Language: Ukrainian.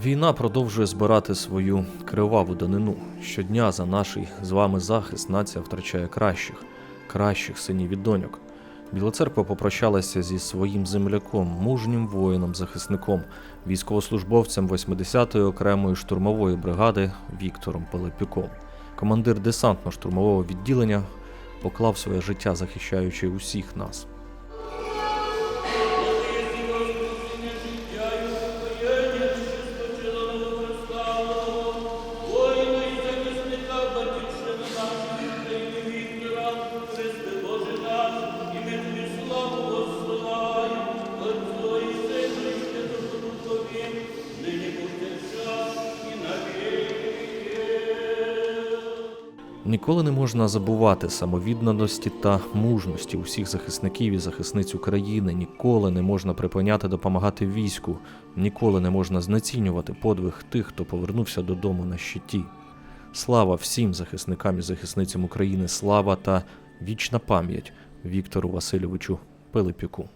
Війна продовжує збирати свою криваву данину. Щодня за наш з вами захист нація втрачає кращих, кращих синів і доньок. Біла церква попрощалася зі своїм земляком, мужнім воїном-захисником, військовослужбовцем 80-ї окремої штурмової бригади Віктором Пилипюком. Командир десантно-штурмового відділення поклав своє життя, захищаючи усіх нас. Ніколи не можна забувати самовідданості та мужності усіх захисників і захисниць України. Ніколи не можна припиняти допомагати війську. Ніколи не можна знецінювати подвиг тих, хто повернувся додому на щиті. Слава всім захисникам і захисницям України, слава та вічна пам'ять Віктору Васильовичу Пилипюку.